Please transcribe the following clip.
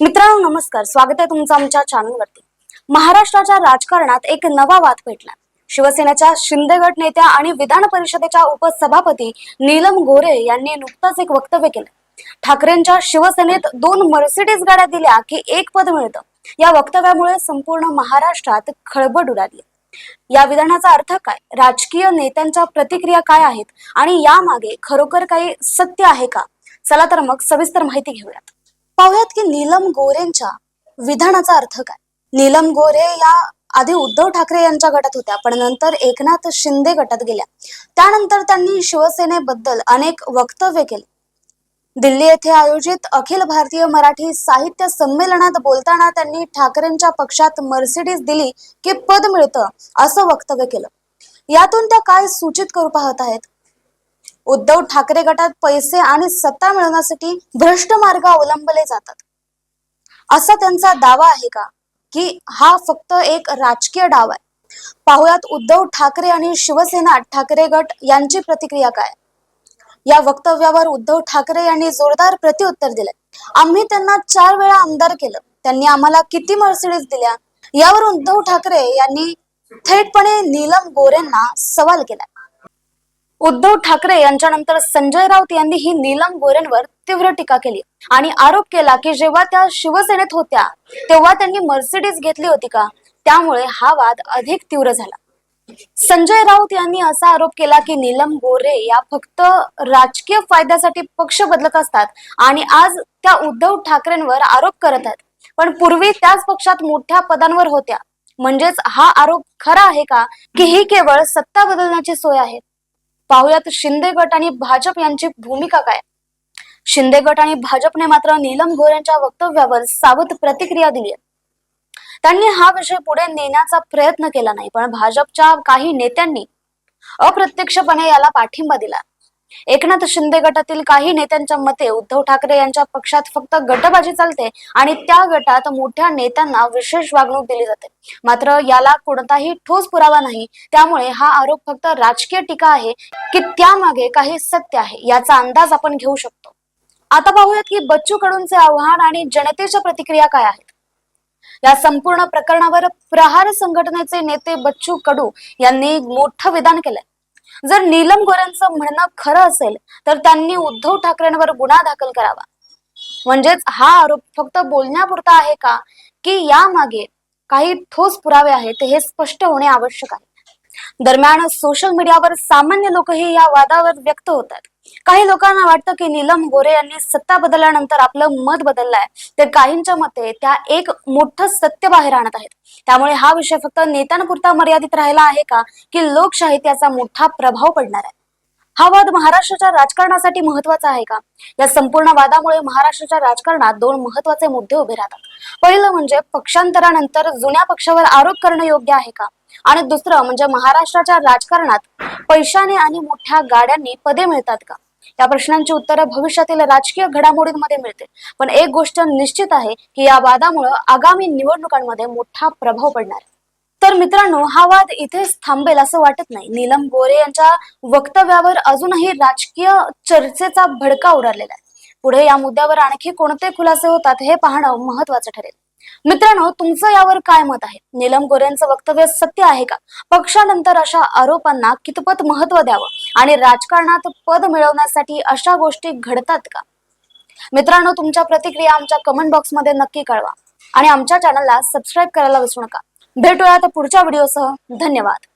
मित्रांनो नमस्कार. स्वागत आहे तुमचं आमच्या चॅनलवरती महाराष्ट्राच्या राजकारणात एक नवा वाद पेटला शिवसेनेच्या शिंदे गट नेत्या आणि विधान परिषदेच्या उपसभापती नीलम गोरे यांनी नुकतंच एक वक्तव्य केलं. ठाकरेंच्या शिवसेनेत दोन मर्सिडीज गाड्या दिल्या की एक पद मिळतं. या वक्तव्यामुळे संपूर्ण महाराष्ट्रात खळबळ उडाली या विधानाचा अर्थ काय? राजकीय नेत्यांच्या प्रतिक्रिया काय आहेत? आणि यामागे खरोखर काही सत्य आहे का? चला तर मग सविस्तर माहिती घेऊयात. पाहुयात की नीलम गोरेंच्या विधानाचा अर्थ काय? नीलम गोरे या आधी उद्धव ठाकरे यांच्या गटात होत्या पण नंतर एकनाथ शिंदे गटात गेल्या. त्यानंतर त्यांनी शिवसेनेबद्दल अनेक वक्तव्य केले. दिल्ली येथे आयोजित अखिल भारतीय मराठी साहित्य संमेलनात बोलताना त्यांनी ठाकरेंच्या पक्षात मर्सिडीज दिली की पद मिळतं असं वक्तव्य केलं. यातून त्या काय सूचित करू पाहत आहेत? उद्धव ठाकरे गटात पैसे आणि सत्ता मिळवण्यासाठी भ्रष्ट मार्ग अवलंबले जातात. असा त्यांचा दावा आहे का? की हा फक्त एक राजकीय डाव आहे? पाहुयात उद्धव ठाकरे आणि शिवसेना ठाकरे गट यांची प्रतिक्रिया काय? या वक्तव्यावर उद्धव ठाकरे यांनी जोरदार प्रतिउत्तर दिले आम्ही त्यांना चार वेळा आमदार केलं. त्यांनी आम्हाला किती मर्सिडीज दिल्या? यावर उद्धव ठाकरे यांनी थेटपणे नीलम गोरेंना सवाल केला उद्धव ठाकरे यांच्यानंतर संजय राऊत यांनी ही नीलम गोरेंवर तीव्र टीका केली. आणि आरोप केला की जेव्हा त्या शिवसेनेत होत्या तेव्हा त्यांनी मर्सिडीज घेतली होती का? त्यामुळे हा वाद अधिक तीव्र झाला. संजय राऊत यांनी असा आरोप केला की नीलम गोरे या फक्त राजकीय फायद्यासाठी पक्ष बदलत असतात आणि आज त्या उद्धव ठाकरेंवर आरोप करत आहेत. पण पूर्वी त्याच पक्षात मोठ्या पदांवर होत्या. म्हणजेच हा आरोप खरा आहे का? की ही केवळ सत्ता बदलण्याची सोय आहे? पाहुयात शिंदे गट आणि भाजप यांची भूमिका काय? शिंदे गट आणि भाजपने मात्र नीलम गोरेंच्या वक्तव्यावर सावध प्रतिक्रिया दिली आहे त्यांनी हा विषय पुढे नेण्याचा प्रयत्न केला नाही पण भाजपच्या काही नेत्यांनी अप्रत्यक्षपणे याला पाठिंबा दिला. एकनाथ शिंदे गटातील काही नेत्यांच्या मते उद्धव ठाकरे यांच्या पक्षात फक्त गटबाजी चालते आणि त्या गटात मोठ्या नेत्यांना विशेष वागणूक दिली जाते. मात्र याला कोणताही ठोस पुरावा नाही. त्यामुळे हा आरोप फक्त राजकीय टीका आहे की त्यामागे काही सत्य आहे याचा अंदाज आपण घेऊ शकतो. आता पाहूयात की बच्चू कडूंचे आव्हान आणि जनतेच्या प्रतिक्रिया काय आहेत? या संपूर्ण प्रकरणावर प्रहार संघटनेचे नेते बच्चू कडू यांनी मोठं विधान केलंय. जर नीलम गोऱ्यांचं म्हणणं खरं असेल तर त्यांनी उद्धव ठाकरेंवर गुन्हा दाखल करावा. म्हणजेच हा आरोप फक्त बोलण्यापुरता आहे का? की यामागे काही ठोस पुरावे आहेत हे स्पष्ट होणे आवश्यक आहे. दरम्यान सोशल मीडियावर सामान्य लोकही या वादावर व्यक्त होतात. काही लोकांना वाटतं की नीलम गोरे यांनी सत्ता बदलल्यानंतर आपलं मत बदललंय. तर काहींच्या मते त्या एक मोठं सत्य बाहेर आणत आहेत. त्यामुळे हा विषय फक्त नेत्यांपुरता मर्यादित राहिला आहे का? की लोकशाही त्याचा मोठा प्रभाव पडणार आहे? हा वाद महाराष्ट्राच्या राजकारणासाठी महत्त्वाचा आहे का? या संपूर्ण वादामुळे महाराष्ट्राच्या राजकारणात दोन महत्त्वाचे मुद्दे उभे राहतात. पहिलं म्हणजे पक्षांतरानंतर जुन्या पक्षावर आरोप करणं योग्य आहे का? आणि दुसरं म्हणजे महाराष्ट्राच्या राजकारणात पैशाने आणि मोठ्या गाड्यांनी पदे मिळतात का? या प्रश्नांची उत्तरं भविष्यातील राजकीय घडामोडींमध्ये मिळते पण एक गोष्ट निश्चित आहे की या वादामुळे आगामी निवडणुकांमध्ये मोठा प्रभाव पडणार. तर मित्रांनो हा वाद इथेच थांबेल असं वाटत नाही. नीलम गोरे यांच्या वक्तव्यावर अजूनही राजकीय चर्चेचा भडका उडालेला आहे. पुढे या मुद्द्यावर आणखी कोणते खुलासे होतात हे पाहणं महत्वाचं ठरेल. मित्रांनो तुमचं यावर काय मत आहे? नीलम गोऱ्यांचं वक्तव्य सत्य आहे का? पक्षानंतर अशा आरोपांना कितपत महत्त्व द्यावं? आणि राजकारणात पद मिळवण्यासाठी अशा गोष्टी घडतात का? मित्रांनो तुमच्या प्रतिक्रिया आमच्या कमेंट बॉक्समध्ये नक्की कळवा. आणि आमच्या चॅनलला सबस्क्राईब करायला विसरू नका. भेटूया पुढच्या व्हिडिओसह धन्यवाद.